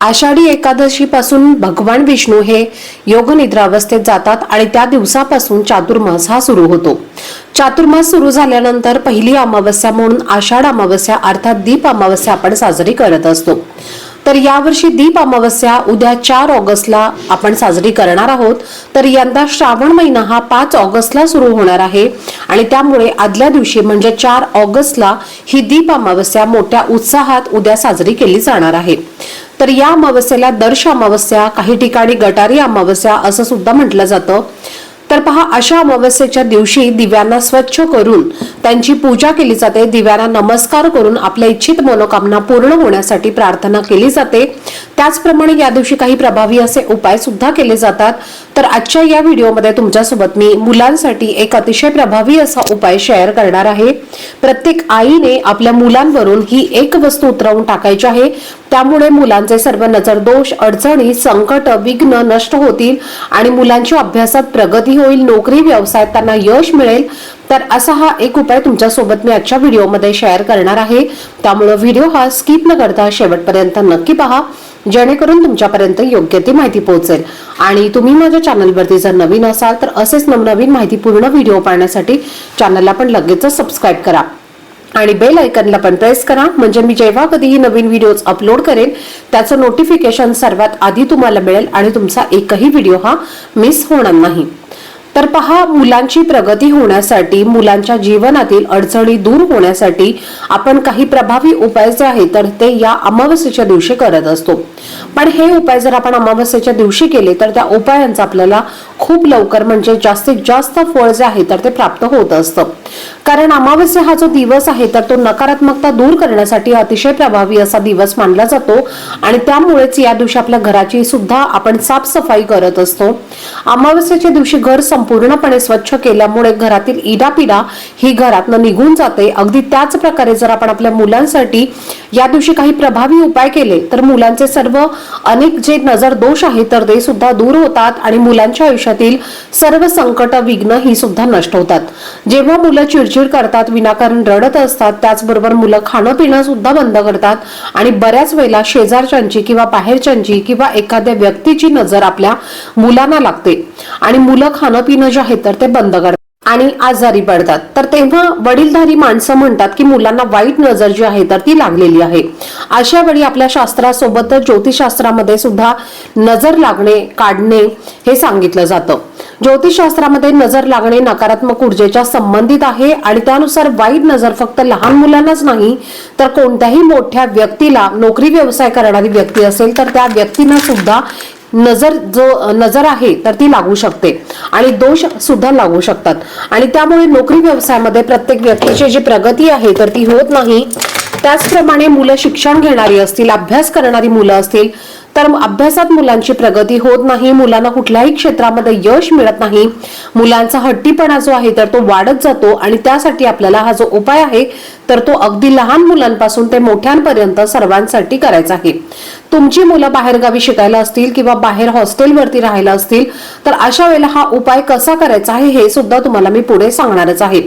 आषाढी एकादशीपासून भगवान विष्णू हे योगनिद्रावस्थेत जातात आणि त्या दिवसापासून चातुर्मास हा सुरू होतो. चातुर्मास सुरू झाल्यानंतर पहिली अमावस्या म्हणून आषाढ अमावस्या अर्थात दीप अमावस्या आपण साजरी करत असतो. तर यावर्षी दीप अमावस्या उद्या चार ऑगस्टला आपण साजरी करणार आहोत. तर यंदा श्रावण महिना हा पाच ऑगस्टला सुरू होणार आहे आणि त्यामुळे आदल्या दिवशी म्हणजे चार ऑगस्टला ही दीप अमावस्या मोठ्या उत्साहात उद्या साजरी केली जाणार आहे. तर या अमावस्येला दर्श अमावस्या काही ठिकाणी गटारी अमावस्या असं सुद्धा म्हटलं जातं. तर पहा अशा अमावस्येच्या दिवशी दिव्यांना स्वच्छ करून त्यांची पूजा केली जाते. दिव्यांना नमस्कार करून आपल्या इच्छित मनोकामना पूर्ण होण्यासाठी प्रार्थना केली जाते. त्याचप्रमाणे या दिवशी काही प्रभावी असे उपाय सुद्धा केले जातात. तर आजच्या या व्हिडिओमध्ये तुमच्यासोबत मी मुलांसाठी एक अतिशय प्रभावी असा उपाय शेअर करणार आहे. प्रत्येक आईने आपल्या मुलांवरून ही एक वस्तू उतरवून टाकायची आहे. त्यामुळे मुलांचे सर्व नजर दोष अडचणी संकट विघ्न नष्ट होतील आणि मुलांची अभ्यासात प्रगती होईल नोकरी व्यवसायात त्यांना यश मिळेल तर असा हा एक उपाय तुमच्यासोबत मी आजच्या व्हिडिओमध्ये शेअर करणार आहे. त्यामुळे व्हिडिओ हा स्किप न करता शेवटपर्यंत नक्की पहा जेणेकरून तुमच्यापर्यंत योग्य ती माहिती पोहोचेल. आणि तुम्ही माझ्या चॅनलवरती जर नवीन असाल तर असेच नवनवीन माहितीपूर्ण व्हिडिओ पाहण्यासाठी चॅनलला पण लगेचच सबस्क्राईब करा. आणि बेल आयकनला पण प्रेस करा म्हणजे मी जेव्हा कधीही नवीन व्हिडिओज अपलोड करेन त्याचं नोटिफिकेशन सर्वात आधी तुम्हाला मिळेल आणि तुमचा एकही व्हिडिओ हा मिस होणार नाही. तर पहा मुलांची प्रगती होण्यासाठी मुलांच्या जीवनातील अडचणी दूर होण्यासाठी आपण काही प्रभावी उपाय जे आहेत तर ते या अमावस्येच्या दिवशी करत असतो. पण हे उपाय जर आपण अमावस्येच्या दिवशी केले तर त्या उपायांचा आपल्याला खूप लवकर म्हणजे जास्तीत जास्त फळ जे आहे तर ते प्राप्त होत असतं. कारण अमावस्या हा जो दिवस आहे तर तो नकारात्मकता दूर करण्यासाठी अतिशय प्रभावी असा दिवस मानला जातो. आणि त्यामुळेच या दिवशी आपल्या घराची सुद्धा आपण साफसफाई करत असतो. अमावस्याच्या दिवशी घर संपूर्णपणे स्वच्छ केल्यामुळे घरातील इडापिडा ही घरातनं निघून जाते. अगदी त्याच प्रकारे जर आपण आपल्या मुलांसाठी या दिवशी काही प्रभावी उपाय केले तर मुलांचे सर्व अनेक जे नजर दोष आहेत तर ते सुद्धा दूर होतात आणि मुलांच्या आयुष्यात आयुष्यातील सर्व संकट विघ्न ही सुद्धा नष्ट होतात. जेव्हा मुलं चिडचिड करतात विनाकारण रडत असतात त्याचबरोबर मुलं खाणं पिणं सुद्धा बंद करतात आणि बऱ्याच वेळेला शेजारच्यांची किंवा बाहेरच्यांची किंवा एखाद्या व्यक्तीची नजर आपल्या मुलांना लागते. आणि मुलं खाणं पिणं जे आहे तर ते बंद करतात. आणि आजारी पडतात. तर तेव्हा वडीलधारी माणसं म्हणतात की मुलांना वाईट नजर जी आहे तर ती लागलेली आहे. अशा वेळी आपल्या शास्त्रासोबत ज्योतिषशास्त्रामध्ये सुद्धा नजर लागणे काढणे हे सांगितलं जातं. ज्योतिषशास्त्रामध्ये नजर लागणे नकारात्मक ऊर्जेच्या संबंधित आहे आणि त्यानुसार वाईट नजर फक्त लहान मुलांनाच नाही तर कोणत्याही मोठ्या व्यक्तीला नोकरी व्यवसाय करणारी व्यक्ती असेल तर त्या व्यक्तींना सुद्धा नजर जो नजर आहे तर ती लागू शकते. आणि दोष सुद्धा लागू शकतात. आणि त्यामुळे नोकरी व्यवसायामध्ये प्रत्येक व्यक्तीची जी प्रगती आहे तर ती होत नाही. त्याचप्रमाणे मुलं शिक्षण घेणारी असतील अभ्यास करणारी मुलं असतील तर अभ्यासात मुलांची प्रगती होत नाही मुलांना कुठल्याही क्षेत्रामध्ये यश मिळत नाही. मुलांचा हट्टीपणा जो आहे तर तो वाढत जातो आणि त्यासाठी आपल्याला हा जो उपाय आहे तर तो अगदी लहान मुलांपासून ते मोठ्यांपर्यंत सर्वांसाठी करायचा आहे. तुमची मुलं बाहेरगावी शिकायला असतील किंवा बाहेर हॉस्टेलवरती राहायला असतील तर अशा वेळेला हा उपाय कसा करायचा आहे हे सुद्धा तुम्हाला मी पुढे सांगणारच आहे.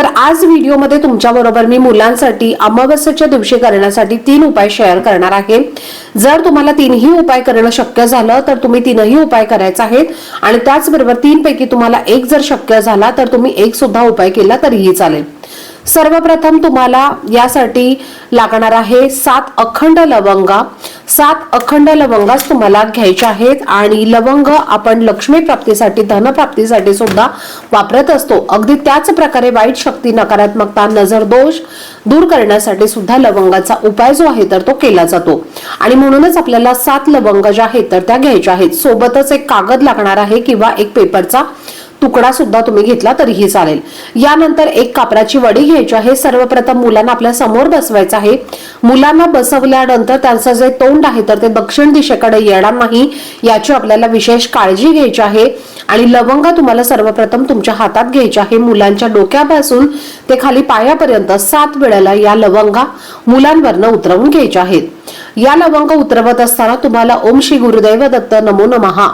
तर आज व्हिडिओमध्ये तुमच्याबरोबर मी मुलांसाठी अमावस्याच्या दिवशी करण्यासाठी तीन उपाय शेअर करणार आहे. जर तुम्हाला तीनही उपाय करणं शक्य झालं तर तुम्ही तीनही उपाय करायचे आहेत. आणि त्याचबरोबर तीनपैकी तुम्हाला एक जर शक्य झाला तर तुम्ही एक सुद्धा उपाय केला तरीही चालेल. सर्वप्रथम तुम्हाला यासाठी लागणार आहे सात अखंड लवंगा. सात अखंड लवंगाच तुम्हाला घ्यायच्या आहेत आणि लवंग आपण लक्ष्मी प्राप्तीसाठी धनप्राप्तीसाठी सुद्धा वापरत असतो. अगदी त्याच प्रकारे वाईट शक्ती नकारात्मकता नजर दोष दूर करण्यासाठी सुद्धा लवंगाचा उपाय जो आहे तर तो केला जातो. आणि म्हणूनच आपल्याला सात लवंग ज्या आहेत तर त्या घ्यायच्या आहेत. सोबतच एक कागद लागणार आहे किंवा एक पेपरचा तुकडा सुद्धा तुम्ही घेतला तरीही चालेल. यानंतर एक कापराची वडी घ्यायची आहे. सर्वप्रथम मुलांना आपल्यासमोर बसवायचं आहे. मुलांना बसवल्यानंतर त्यांचं जे तोंड आहे तर ते दक्षिण दिशेकडे येणार नाही याची आपल्याला विशेष काळजी घ्यायची आहे. आणि लवंग तुम्हाला सर्वप्रथम तुमच्या हातात घ्यायची आहे. मुलांच्या डोक्यापासून ते खाली पायापर्यंत सात वेळेला या लवंगा मुलांवरनं उतरवून घ्यायच्या आहेत. या लवंग उतरवत असताना तुम्हाला ओम श्री गुरुदैव दत्त नमो नमहा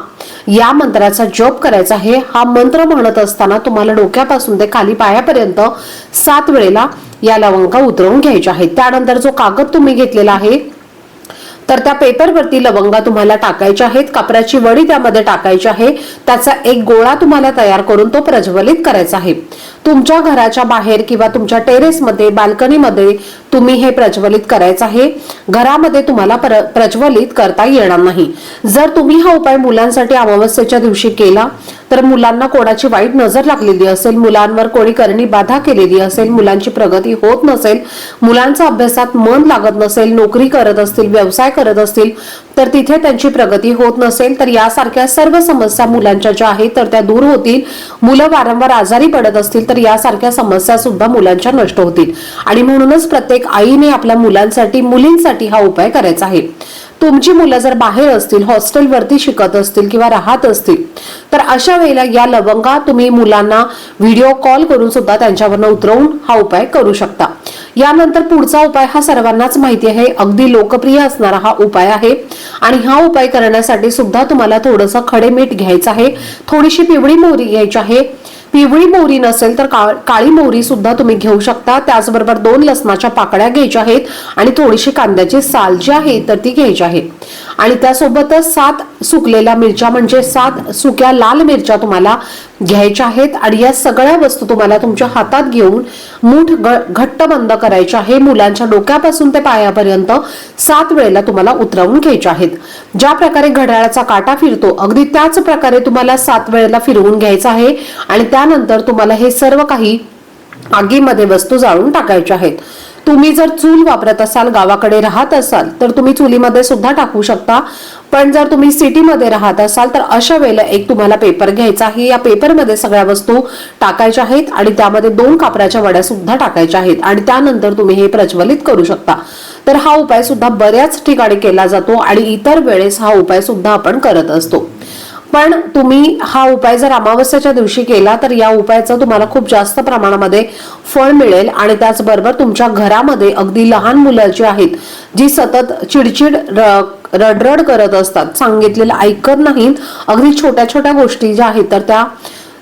या मंत्राचा जप करायचा आहे. हा मंत्र म्हणत असताना तुम्हाला डोक्यापासून ते खाली पायापर्यंत सात वेळेला या लवंगा उतरवून घ्यायच्या आहेत. त्यानंतर जो कागद तुम्ही घेतलेला आहे तर त्या पेपरवरती लवंगा तुम्हाला टाकायच्या आहेत. कापराची वडी त्यामध्ये टाकायची आहे. त्याचा एक गोळा तुम्हाला तयार करून तो प्रज्वलित करायचा आहे. तुमच्या घराच्या बाहेर किंवा तुमच्या टेरेसमध्ये बाल्कनीमध्ये तुम्ही हे प्रज्वलित करायचं आहे. घरामध्ये तुम्हाला प्रज्वलित करता येणार नाही. जर तुम्ही हा उपाय मुलांसाठी अमावस्येच्या दिवशी केला तर मुलांना कोणाची वाईट नजर लागलेली असेल मुलांवर कोणी करणी बाधा केलेली असेल मुलांची प्रगती होत नसेल मुलांचा अभ्यासात मन लागत नसेल नोकरी करत असतील व्यवसाय करत असतील तर तिथे त्यांची प्रगती होत नसेल तर यासारख्या सर्व समस्या मुलांच्या ज्या आहेत तर त्या दूर होतील. मुलं वारंवार आजारी पडत असतील तर यासारख्या समस्या सुद्धा मुलांच्या नष्ट होतील. आणि म्हणूनच प्रत्येक आईने आपल्या मुलांसाठी मुलींसाठी हा उपाय करायचा आहे. तुमची मुलं जर बाहेर असतील हॉस्टेलवरती शिकत असतील किंवा राहत असतील तर अशा वेळेला या लवंगा तुम्ही मुलांना व्हिडिओ कॉल करून सुद्धा त्यांच्यावरनं उतरवून हा उपाय करू शकता. यानंतर पुढचा उपाय हा सर्वांनाच माहिती आहे. अगदी लोकप्रिय असणारा हा उपाय आहे. आणि हा उपाय करण्यासाठी सुद्धा तुम्हाला थोडंसं खडे मीठ घ्यायचं आहे. थोडीशी पिवळी मोहरी घ्यायची आहे. पिवळी मोहरी नसेल तर का- काळी मोहरी सुद्धा तुम्ही घेऊ शकता. त्याचबरोबर दोन लसणाच्या पाकळ्या घ्यायच्या आहेत आणि थोडीशी कांद्याची साल जी आहे तर ती घ्यायची आहे. आणि त्यासोबतच सात सुकलेल्या मिरच्या म्हणजे सात सुक्या लाल मिरच्या तुम्हाला घ्यायच्या आहेत. आणि या सगळ्या वस्तू तुम्हाला तुमच्या हातात घेऊन मूठ घट्ट बंद करायच्या आहे मुलांच्या डोक्यापासून ते पायापर्यंत सात वेळेला तुम्हाला उतरवून घ्यायच्या आहेत. ज्या प्रकारे घड्याळाचा काटा फिरतो अगदी त्याच प्रकारे तुम्हाला सात वेळेला फिरवून घ्यायचा आहे. आणि त्यानंतर तुम्हाला हे सर्व काही आगीमध्ये वस्तू जाळून टाकायच्या आहेत. तुम्ही जर चूल वापरत असाल गावाकडे राहत असाल तर तुम्ही चुलीमध्ये सुद्धा टाकू शकता. पण जर तुम्ही सिटीमध्ये राहत असाल तर अशा वेळेला एक तुम्हाला पेपर घ्यायचा आहे. या पेपरमध्ये सगळ्या वस्तू टाकायच्या आहेत आणि त्यामध्ये दोन कापराच्या वड्या सुद्धा टाकायच्या आहेत आणि त्यानंतर तुम्ही हे प्रज्वलित करू शकता. तर हा उपाय सुद्धा बऱ्याच ठिकाणी केला जातो आणि इतर वेळेस हा उपाय सुद्धा आपण करत असतो. पण तुम्ही हा उपाय जर अमावस्याच्या दिवशी केला तर या उपायाचं तुम्हाला खूप जास्त प्रमाणामध्ये फळ मिळेल आणि त्याचबरोबर तुमच्या घरामध्ये अगदी लहान मुलं जी आहेत जी सतत चिडचिड रडरड करत असतात. सांगितलेलं ऐकत नाहीत. अगदी छोट्या छोट्या गोष्टी ज्या आहेत तर त्या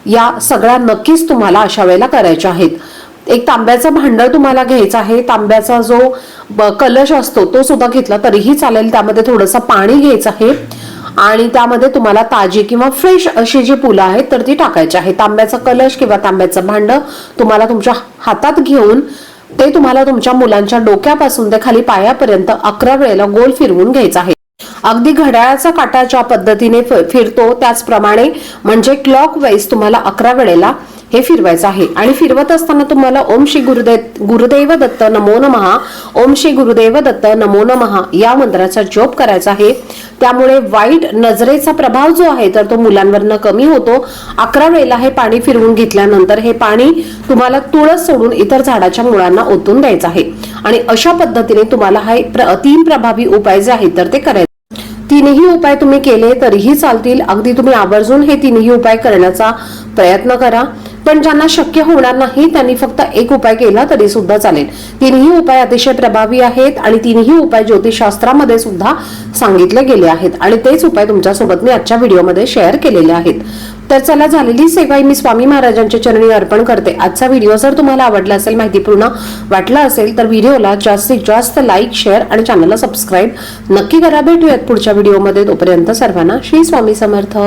या सगळ्या नक्कीच तुम्हाला अशा वेळेला करायच्या आहेत. एक तांब्याचं भांडं तुम्हाला घ्यायचं आहे. तांब्याचा जो कलश असतो तो सुद्धा घेतला तरीही चालेल. त्यामध्ये थोडंसं पाणी घ्यायचं आहे. आणि त्यामध्ये तुम्हाला ताजी किंवा फ्रेश अशी जी फुलं आहेत तर ती टाकायची आहे. तांब्याचा कलश किंवा तांब्याचं भांडं तुम्हाला तुमच्या हातात घेऊन ते तुम्हाला तुमच्या मुलांच्या डोक्यापासून ते खाली पायापर्यंत अकरा वेळेला गोल फिरवून घ्यायचं आहे. अगदी घड्याळाचा काटा ज्या पद्धतीने फिरतो त्याचप्रमाणे म्हणजे क्लॉक वाईज तुम्हाला अकरा वेळेला हे फिरवायचं आहे. आणि फिरवत असताना तुम्हाला ओम श्री गुरुदेव गुरुदैव दत्त नमो नमहा. ओम श्री गुरुदेव दत्त नमो नमहा या मंत्राचा जप करायचा आहे. त्यामुळे वाईट नजरेचा प्रभाव जो आहे तर तो मुलांवरनं कमी होतो. अकरा वेळेला हे पाणी फिरवून घेतल्यानंतर हे पाणी तुम्हाला तुळस सोडून इतर झाडाच्या मुळांना ओतून द्यायचं आहे. आणि अशा पद्धतीने तुम्हाला हा प्र- तीन प्रभावी उपाय जे आहेत तर ते करायचे. तीनही उपाय तुम्ही केले तरीही चालतील. अगदी तुम्ही आवर्जून हे तीनही उपाय करण्याचा प्रयत्न करा. पण ज्यांना शक्य होणार नाही त्यांनी फक्त एक उपाय केला तरी सुद्धा चालेल. तिन्ही उपाय अतिशय प्रभावी आहेत आणि तिन्ही उपाय ज्योतिषशास्त्रामध्ये सुद्धा सांगितले गेले आहेत. आणि तेच उपाय तुमच्यासोबत मी आजच्या व्हिडिओमध्ये शेअर केलेले आहेत. तर चला झालेली सेवा मी स्वामी महाराजांच्या चरणी अर्पण करते. आजचा व्हिडिओ जर तुम्हाला आवडला असेल माहितीपूर्ण वाटला असेल तर व्हिडिओला जास्तीत जास्त लाईक शेअर आणि चॅनलला सबस्क्राईब नक्की करा. भेटूयात पुढच्या व्हिडिओमध्ये. तोपर्यंत सर्वांना श्री स्वामी समर्थ.